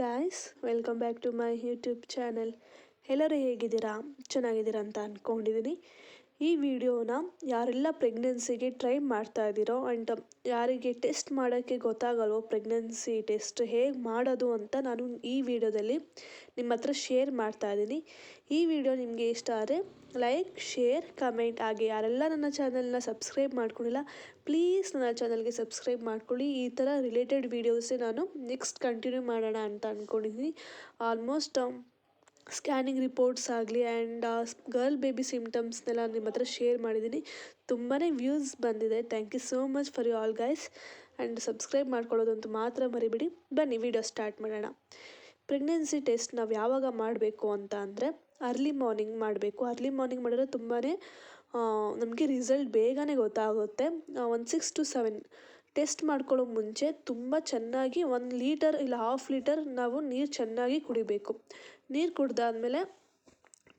Guys welcome back to my YouTube channel ಎಲ್ಲರೂ ಹೇಗಿದ್ದೀರಾ? ಚೆನ್ನಾಗಿದ್ದೀರಾ ಅಂತ ಅಂದ್ಕೊಂಡಿದ್ದೀನಿ ಈ ವಿಡಿಯೋನ ಯಾರೆಲ್ಲ ಪ್ರೆಗ್ನೆನ್ಸಿಗೆ ಟ್ರೈ ಮಾಡ್ತಾ ಇದ್ದೀರೋ ಆ್ಯಂಡ್ ಯಾರಿಗೆ ಟೆಸ್ಟ್ ಮಾಡೋಕ್ಕೆ ಗೊತ್ತಾಗಲ್ವೋ ಪ್ರೆಗ್ನೆನ್ಸಿ ಟೆಸ್ಟ್ ಹೇಗೆ ಮಾಡೋದು ಅಂತ ನಾನು ಈ ವಿಡಿಯೋದಲ್ಲಿ ನಿಮ್ಮ ಹತ್ರ ಶೇರ್ ಮಾಡ್ತಾ ಇದ್ದೀನಿ. ಈ ವಿಡಿಯೋ ನಿಮಗೆ ಇಷ್ಟ ಆದರೆ ಲೈಕ್ ಶೇರ್ ಕಮೆಂಟ್ ಹಾಗೆ ಯಾರೆಲ್ಲ ನನ್ನ ಚಾನಲ್ನ ಸಬ್ಸ್ಕ್ರೈಬ್ ಮಾಡ್ಕೊಂಡಿಲ್ಲ ಪ್ಲೀಸ್ ನನ್ನ ಚಾನಲ್ಗೆ ಸಬ್ಸ್ಕ್ರೈಬ್ ಮಾಡ್ಕೊಳ್ಳಿ. ಈ ಥರ ರಿಲೇಟೆಡ್ ವೀಡಿಯೋಸೇ ನಾನು ನೆಕ್ಸ್ಟ್ ಕಂಟಿನ್ಯೂ ಮಾಡೋಣ ಅಂತ ಅಂದ್ಕೊಂಡಿದ್ದೀನಿ ಆಲ್ಮೋಸ್ಟ್ ಸ್ಕ್ಯಾನಿಂಗ್ ರಿಪೋರ್ಟ್ಸ್ ಆಗಲಿ ಆ್ಯಂಡ್ ಗರ್ಲ್ ಬೇಬಿ ಸಿಮ್ಟಮ್ಸ್ನೆಲ್ಲ ನಿಮ್ಮ ಹತ್ರ ಶೇರ್ ಮಾಡಿದ್ದೀನಿ ತುಂಬಾ ವ್ಯೂಸ್ ಬಂದಿದೆ. Thank you so much for you all guys and subscribe ಮಾಡ್ಕೊಳ್ಳೋದಂತೂ ಮಾತ್ರ ಮರಿಬಿಡಿ. ಬನ್ನಿ ವಿಡಿಯೋ ಸ್ಟಾರ್ಟ್ ಮಾಡೋಣ. ಪ್ರೆಗ್ನೆನ್ಸಿ ಟೆಸ್ಟ್ ನಾವು ಯಾವಾಗ ಮಾಡಬೇಕು ಅಂತ ಅಂದರೆ ಅರ್ಲಿ ಮಾರ್ನಿಂಗ್ ಮಾಡಬೇಕು. ಅರ್ಲಿ ಮಾರ್ನಿಂಗ್ ಮಾಡಿದ್ರೆ ತುಂಬಾ ನಮಗೆ ರಿಸಲ್ಟ್ ಬೇಗನೆ ಗೊತ್ತಾಗುತ್ತೆ. ಒಂದು ಸಿಕ್ಸ್ ಟು ಸೆವೆನ್ ಟೆಸ್ಟ್ ಮಾಡ್ಕೊಳ್ಳೋ ಮುಂಚೆ ತುಂಬ ಚೆನ್ನಾಗಿ ಒಂದು ಲೀಟರ್ ಇಲ್ಲ ಹಾಫ್ ಲೀಟರ್ ನಾವು ನೀರು ಚೆನ್ನಾಗಿ ಕುಡಿಬೇಕು. ನೀರು ಕುಡ್ದಾದ್ಮೇಲೆ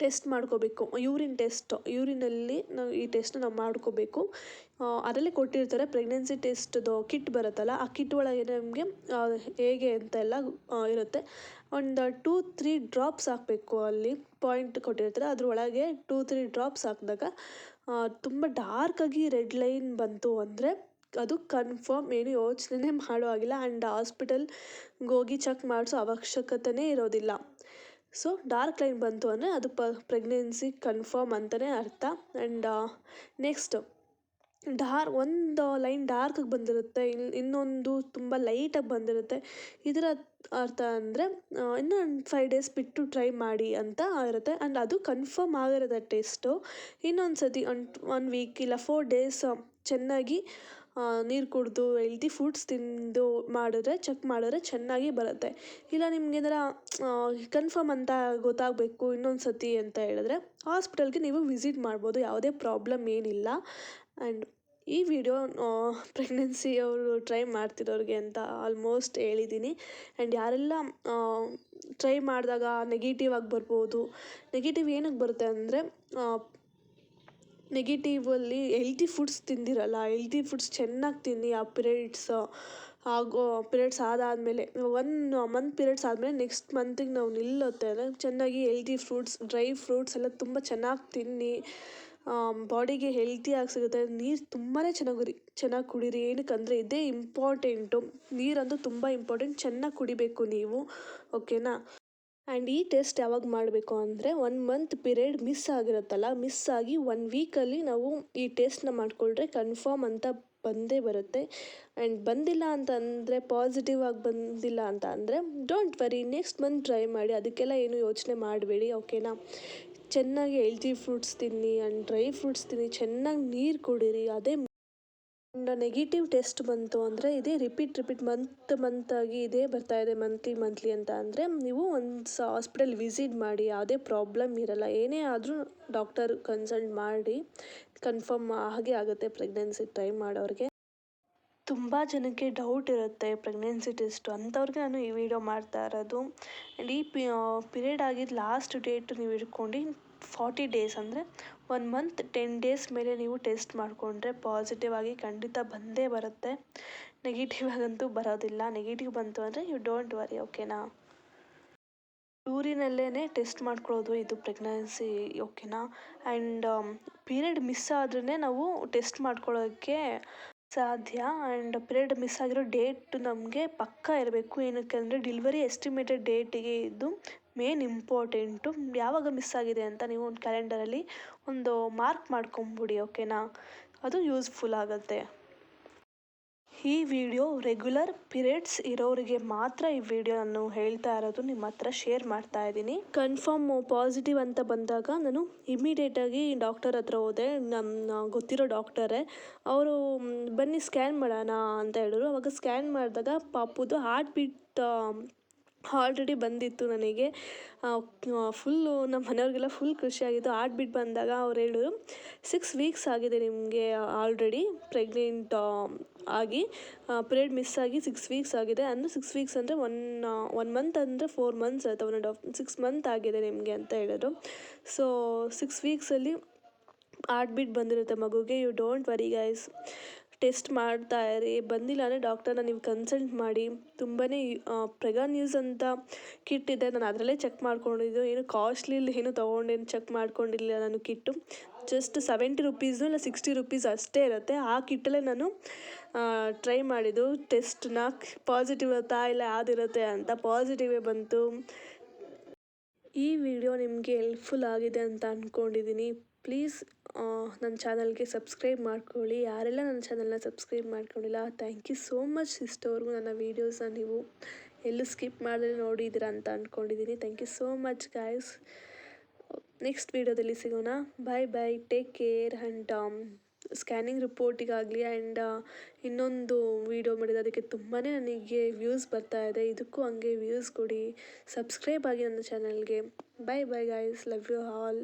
ಟೆಸ್ಟ್ ಮಾಡ್ಕೋಬೇಕು. ಯೂರಿನ್ ಟೆಸ್ಟ್ ಯೂರಿನಲ್ಲಿ ನಾವು ಈ ಟೆಸ್ಟ್ ನಾವು ಮಾಡ್ಕೋಬೇಕು. ಅದರಲ್ಲಿ ಕೊಟ್ಟಿರ್ತಾರೆ ಪ್ರೆಗ್ನೆನ್ಸಿ ಟೆಸ್ಟ್ದು ಕಿಟ್ ಬರುತ್ತಲ್ಲ, ಆ ಕಿಟ್ ಒಳಗೆ ನಮಗೆ ಹೇಗೆ ಅಂತ ಎಲ್ಲ ಇರುತ್ತೆ. ಒಂದು ಟೂ ತ್ರೀ ಡ್ರಾಪ್ಸ್ ಹಾಕಬೇಕು ಅಲ್ಲಿ. ಪಾಯಿಂಟ್ ಕೊಟ್ಟಿರ್ತಾರೆ. ಅದರೊಳಗೆ ಟೂ ತ್ರೀ ಡ್ರಾಪ್ಸ್ ಹಾಕಿದಾಗ ತುಂಬ ಡಾರ್ಕಾಗಿ ರೆಡ್ ಲೈನ್ ಬಂತು ಅಂದರೆ ಅದು ಕನ್ಫರ್ಮ್ ಏನು ಯೋಚನೆ ಮಾಡೋ ಆಗಿಲ್ಲ ಆ್ಯಂಡ್ ಹಾಸ್ಪಿಟಲ್ಗೆ ಹೋಗಿ ಚೆಕ್ ಮಾಡಿಸೋ ಅವಶ್ಯಕತೆಯೇ ಇರೋದಿಲ್ಲ. ಸೊ ಡಾರ್ಕ್ ಲೈನ್ ಬಂತು ಅಂದರೆ ಅದು ಪ ಪ್ರೆಗ್ನೆನ್ಸಿ ಕನ್ಫರ್ಮ್ ಅಂತಲೇ ಅರ್ಥ. ಆ್ಯಂಡ್ ನೆಕ್ಸ್ಟ್ ಡಾರ್ ಒಂದು ಲೈನ್ ಡಾರ್ಕಾಗಿ ಬಂದಿರುತ್ತೆ. ಇನ್ನು ಇನ್ನೊಂದು ತುಂಬ ಲೈಟಾಗಿ ಬಂದಿರುತ್ತೆ. ಇದರ ಅರ್ಥ ಅಂದರೆ ಇನ್ನೂ ಒಂದು ಫೈವ್ ಡೇಸ್ ಬಿಟ್ಟು ಟ್ರೈ ಮಾಡಿ ಅಂತ ಇರುತ್ತೆ. ಆ್ಯಂಡ್ ಅದು ಕನ್ಫರ್ಮ್ ಆಗಿರುತ್ತೆ ಟೇಸ್ಟು ಇನ್ನೊಂದು ಸತಿ ಒನ್ ಒನ್ ವೀಕ್ ಇಲ್ಲ ಫೋರ್ ಡೇಸ್ ಚೆನ್ನಾಗಿ ನೀರು ಕುಡಿದು ಹೆಲ್ದಿ ಫುಡ್ಸ್ ತಿಂದು ಮಾಡಿದ್ರೆ ಚೆಕ್ ಮಾಡಿದ್ರೆ ಚೆನ್ನಾಗಿ ಬರುತ್ತೆ. ಇಲ್ಲ ನಿಮ್ಗೆ ಏನಾರ ಕನ್ಫರ್ಮ್ ಅಂತ ಗೊತ್ತಾಗಬೇಕು ಇನ್ನೊಂದು ಸತಿ ಅಂತ ಹೇಳಿದ್ರೆ ಹಾಸ್ಪಿಟಲ್ಗೆ ನೀವು ವಿಸಿಟ್ ಮಾಡ್ಬೋದು, ಯಾವುದೇ ಪ್ರಾಬ್ಲಮ್ ಏನಿಲ್ಲ. ಆ್ಯಂಡ್ ಈ ವಿಡಿಯೋ ಪ್ರೆಗ್ನೆನ್ಸಿ ಅವರು ಟ್ರೈ ಮಾಡ್ತಿರೋರಿಗೆ ಅಂತ ಆಲ್ಮೋಸ್ಟ್ ಹೇಳಿದ್ದೀನಿ ಆ್ಯಂಡ್ ಯಾರೆಲ್ಲ ಟ್ರೈ ಮಾಡಿದಾಗ ನೆಗೆಟಿವ್ ಆಗಿ ಬರ್ಬೋದು. ನೆಗೆಟಿವ್ ಏನಕ್ಕೆ ಬರುತ್ತೆ ಅಂದರೆ ನೆಗೆಟಿವಲ್ಲಿ ಹೆಲ್ತಿ ಫುಡ್ಸ್ ತಿಂದಿರಲ್ಲ. ಹೆಲ್ತಿ ಫುಡ್ಸ್ ಚೆನ್ನಾಗಿ ತಿನ್ನಿ. ಆ ಪಿರಿಯಡ್ಸ್ ಆಗೋ ಪಿರಿಯಡ್ಸ್ ಆದಾದಮೇಲೆ ಒನ್ ಮಂತ್ ಪಿರಿಯಡ್ಸ್ ಆದಮೇಲೆ ನೆಕ್ಸ್ಟ್ ಮಂತಿಗೆ ನಾವು ನಿಲ್ಲುತ್ತೆ ಅಂದರೆ ಚೆನ್ನಾಗಿ ಹೆಲ್ತಿ ಫ್ರೂಟ್ಸ್ ಡ್ರೈ ಫ್ರೂಟ್ಸ್ ಎಲ್ಲ ತುಂಬ ಚೆನ್ನಾಗಿ ತಿನ್ನಿ. ಬಾಡಿಗೆ ಹೆಲ್ತಿಯಾಗಿ ಸಿಗುತ್ತೆ. ನೀರು ತುಂಬಾ ಚೆನ್ನಾಗಿ ಚೆನ್ನಾಗಿ ಕುಡೀರಿ. ಏನಕ್ಕಂದರೆ ಇದೇ ಇಂಪಾರ್ಟೆಂಟು ನೀರಂತೂ ತುಂಬ ಇಂಪಾರ್ಟೆಂಟ್ ಚೆನ್ನಾಗಿ ಕುಡಿಬೇಕು ನೀವು ಓಕೆನಾ ಆ್ಯಂಡ್ ಈ ಟೆಸ್ಟ್ ಯಾವಾಗ ಮಾಡಬೇಕು ಅಂದರೆ ಒನ್ ಮಂತ್ ಪಿರಿಯಡ್ ಮಿಸ್ ಆಗಿರುತ್ತಲ್ಲ ಮಿಸ್ ಆಗಿ ಒನ್ ವೀಕಲ್ಲಿ ನಾವು ಈ ಟೆಸ್ಟ್ನ ಮಾಡಿಕೊಂಡ್ರೆ ಕನ್ಫರ್ಮ್ ಅಂತ ಬಂದೇ ಬರುತ್ತೆ. ಆ್ಯಂಡ್ ಬಂದಿಲ್ಲ ಅಂತ ಅಂದರೆ ಪಾಸಿಟಿವ್ ಆಗಿ ಬಂದಿಲ್ಲ ಅಂತ ಅಂದರೆ don't worry next month try ಮಾಡಿ, ಅದಕ್ಕೆಲ್ಲ ಏನು ಯೋಚನೆ ಮಾಡಬೇಡಿ ಓಕೆನಾ ಚೆನ್ನಾಗಿ ಹೆಲ್ತಿ ಫ್ರೂಟ್ಸ್ ತಿನ್ನಿ ಆ್ಯಂಡ್ ಡ್ರೈ ಫ್ರೂಟ್ಸ್ ತಿನ್ನಿ, ಚೆನ್ನಾಗಿ ನೀರು ಕುಡೀರಿ, ಅದೇ ನೆಗೆಟಿವ್ ಟೆಸ್ಟ್ ಬಂತು ಅಂದರೆ ಇದೇ ರಿಪೀಟ್ ರಿಪೀಟ್ ಮಂತ್ ಮಂತಾಗಿ ಇದೇ ಬರ್ತಾ ಇದೆ ಮಂತ್ಲಿ ಮಂತ್ಲಿ ಅಂತ ಅಂದರೆ ನೀವು ಒಂದು ಸ ಹಾಸ್ಪಿಟಲ್ ವಿಸಿಟ್ ಮಾಡಿ, ಯಾವುದೇ ಪ್ರಾಬ್ಲಮ್ ಇರಲ್ಲ, ಏನೇ ಆದರೂ ಡಾಕ್ಟರ್ ಕನ್ಸಲ್ಟ್ ಮಾಡಿ ಕನ್ಫರ್ಮ್ ಹಾಗೆ ಆಗುತ್ತೆ ಪ್ರೆಗ್ನೆನ್ಸಿ ಟ್ರೈ ಮಾಡೋರಿಗೆ. ತುಂಬ ಜನಕ್ಕೆ ಡೌಟ್ ಇರುತ್ತೆ ಪ್ರೆಗ್ನೆನ್ಸಿ ಟೆಸ್ಟು ಅಂಥವ್ರಿಗೆ ನಾನು ಈ ವಿಡಿಯೋ ಮಾಡ್ತಾ ಇರೋದು. ಆ್ಯಂಡ್ ಈ ಪಿರಿಯಡ್ ಆಗಿದ್ದು ಲಾಸ್ಟ್ ಡೇಟ್ ನೀವು ಇಟ್ಕೊಂಡು ಫಾರ್ಟಿ ಡೇಸ್ ಅಂದರೆ ಒನ್ ಮಂತ್ ಟೆನ್ ಡೇಸ್ ಮೇಲೆ ನೀವು ಟೆಸ್ಟ್ ಮಾಡಿಕೊಂಡ್ರೆ ಪಾಸಿಟಿವ್ ಆಗಿ ಖಂಡಿತ ಬಂದೇ ಬರುತ್ತೆ. ನೆಗೆಟಿವ್ ಆಗಂತೂ ಬರೋದಿಲ್ಲ. ನೆಗೆಟಿವ್ ಬಂತು ಅಂದರೆ ಯು ಡೋಂಟ್ ವರಿ ಓಕೆನಾ ಊರಿನಲ್ಲೇ ಟೆಸ್ಟ್ ಮಾಡ್ಕೊಳ್ಳೋದು ಇದು ಪ್ರೆಗ್ನೆನ್ಸಿ ಓಕೆನಾ ಆ್ಯಂಡ್ ಪೀರಿಯಡ್ ಮಿಸ್ ಆದ್ರೇ ನಾವು ಟೆಸ್ಟ್ ಮಾಡ್ಕೊಳ್ಳೋಕ್ಕೆ ಸಾಧ್ಯ ಆ್ಯಂಡ್ ಪಿರಿಯಡ್ ಮಿಸ್ ಆಗಿರೋ ಡೇಟ್ ನಮಗೆ ಪಕ್ಕಾ ಇರಬೇಕು. ಏನಕ್ಕೆ ಅಂದರೆ ಡಿಲ್ವರಿ ಎಸ್ಟಿಮೇಟೆಡ್ ಡೇಟಿಗೆ ಇದು ಮೇನ್ ಇಂಪಾರ್ಟೆಂಟು. ಯಾವಾಗ ಮಿಸ್ ಆಗಿದೆ ಅಂತ ನೀವು ಒಂದು ಕ್ಯಾಲೆಂಡರಲ್ಲಿ ಒಂದು ಮಾರ್ಕ್ ಮಾಡ್ಕೊಂಬಿಡಿ, ಓಕೆನಾ? ಅದು ಯೂಸ್ಫುಲ್ ಆಗುತ್ತೆ. ಈ ವಿಡಿಯೋ ರೆಗ್ಯುಲರ್ ಪಿರಿಯಡ್ಸ್ ಇರೋರಿಗೆ ಮಾತ್ರ ಈ ವಿಡಿಯೋ ನಾನು ಹೇಳ್ತಾ ಇರೋದು, ನಿಮ್ಮ ಹತ್ರ ಶೇರ್ ಮಾಡ್ತಾ ಇದ್ದೀನಿ. ಕನ್ಫರ್ಮ್ ಪಾಸಿಟಿವ್ ಅಂತ ಬಂದಾಗ ನಾನು ಇಮಿಡಿಯೇಟಾಗಿ ಡಾಕ್ಟರ್ ಹತ್ರ ಹೋದೆ. ನಮ್ಮ ಗೊತ್ತಿರೋ ಡಾಕ್ಟರೇ, ಅವರು ಬನ್ನಿ ಸ್ಕ್ಯಾನ್ ಮಾಡೋಣ ಅಂತ ಹೇಳಿದ್ರು. ಅವಾಗ ಸ್ಕ್ಯಾನ್ ಮಾಡಿದಾಗ ಪಾಪುದು ಹಾರ್ಟ್ ಬೀಟ್ ಆಲ್ರೆಡಿ ಬಂದಿತ್ತು ನನಗೆ. ಫುಲ್ಲು ನಮ್ಮ ಮನೆಯವ್ರಿಗೆಲ್ಲ ಫುಲ್ ಖುಷಿಯಾಗಿತ್ತು ಆಡ್ಬಿಟ್ಟು ಬೀಟ್ ಬಂದಾಗ ಅವ್ರು ಹೇಳಿದ್ರು ಸಿಕ್ಸ್ ವೀಕ್ಸ್ ಆಗಿದೆ ನಿಮಗೆ ಆಲ್ರೆಡಿ ಪ್ರೆಗ್ನೆಂಟ್ ಆಗಿ. ಪಿರಿಯಡ್ ಮಿಸ್ ಆಗಿ ಸಿಕ್ಸ್ ವೀಕ್ಸ್ ಆಗಿದೆ. ಅಂದರೆ ಸಿಕ್ಸ್ ವೀಕ್ಸ್ ಅಂದರೆ ಒನ್ ಒನ್ ಮಂತ್ ಅಂದರೆ ಫೋರ್ ಮಂತ್ಸ್ ಆಯಿತು. ಒನ್ ಆ್ಯಂಡ್ ಸಿಕ್ಸ್ ಮಂತ್ ಆಗಿದೆ ನಿಮಗೆ, ಅಂತ ಹೇಳಿದ್ರು. ಸೊ ಸಿಕ್ಸ್ ವೀಕ್ಸಲ್ಲಿ ಆಡ್ಬಿಟ್ಟು ಬೀಟ್ ಬಂದಿರುತ್ತೆ ಮಗುಗೆ. You don't worry guys test ಮಾಡ್ತಾ ಇರಿ, ಬಂದಿಲ್ಲ ಅಂದರೆ ಡಾಕ್ಟರ್ನ ನೀವು ಕನ್ಸಲ್ಟ್ ಮಾಡಿ. ತುಂಬಾ ಪ್ರೆಗಾ ನ್ಯೂಸ್ ಅಂತ ಕಿಟ್ ಇದೆ ನಾನು ಅದರಲ್ಲೇ ಚೆಕ್ ಮಾಡ್ಕೊಂಡಿದ್ದು. ಏನು ಕಾಸ್ಟ್ಲಿ ಏನು ತೊಗೊಂಡೇನು ಚೆಕ್ ಮಾಡ್ಕೊಂಡಿರಲಿಲ್ಲ ನಾನು ಕಿಟ್ಟು. ಜಸ್ಟ್ ಸೆವೆಂಟಿ ರುಪೀಸು ಇಲ್ಲ ಸಿಕ್ಸ್ಟಿ ರುಪೀಸ್ ಅಷ್ಟೇ ಇರುತ್ತೆ. ಆ ಕಿಟ್ಟಲ್ಲೇ ನಾನು ಟ್ರೈ ಮಾಡಿದ್ದು. ಟೆಸ್ಟ್ನ ಪಾಸಿಟಿವ್ ಇರುತ್ತಾ ಇಲ್ಲ ಯಾವುದಿರುತ್ತೆ ಅಂತ ಪಾಸಿಟಿವೇ ಬಂತು. ಈ ವಿಡಿಯೋ ನಿಮಗೆ ಹೆಲ್ಪ್ಫುಲ್ ಆಗಿದೆ ಅಂತ ಅಂದ್ಕೊಂಡಿದ್ದೀನಿ ಪ್ಲೀಸ್ ನನ್ನ ಚಾನಲ್ಗೆ ಸಬ್ಸ್ಕ್ರೈಬ್ ಮಾಡ್ಕೊಳ್ಳಿ. ಯಾರೆಲ್ಲ ನನ್ನ ಚಾನಲ್ನ ಸಬ್ಸ್ಕ್ರೈಬ್ ಮಾಡ್ಕೊಂಡಿಲ್ಲ ಥ್ಯಾಂಕ್ ಯು ಸೋ ಮಚ್ ಇಷ್ಟವರೆಗೂ ನನ್ನ ವೀಡಿಯೋಸ್ನ ನೀವು ಎಲ್ಲೂ ಸ್ಕಿಪ್ ಮಾಡದೆ ನೋಡಿದ್ದೀರಾ ಅಂತ ಅಂದ್ಕೊಂಡಿದ್ದೀನಿ thank you so much guys next ವೀಡಿಯೋದಲ್ಲಿ ಸಿಗೋಣ. Bye bye take care and scanning ರಿಪೋರ್ಟಿಗಾಗಲಿ and ಇನ್ನೊಂದು ವೀಡಿಯೋ ಮಾಡಿದೆ ಅದಕ್ಕೆ ತುಂಬಾ ನನಗೆ ವ್ಯೂಸ್ ಬರ್ತಾ ಇದೆ. ಇದಕ್ಕೂ ಹಂಗೆ ವ್ಯೂಸ್ ಕೊಡಿ. ಸಬ್ಸ್ಕ್ರೈಬ್ ಆಗಿ ನನ್ನ ಚಾನಲ್ಗೆ. Bye bye guys love you all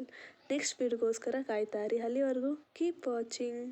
next ವೀಡಿಯೋಗೋಸ್ಕರ ಕಾಯ್ತಾ ಇರಿ. ಅಲ್ಲಿವರೆಗೂ ಕೀಪ್ ವಾಚಿಂಗ್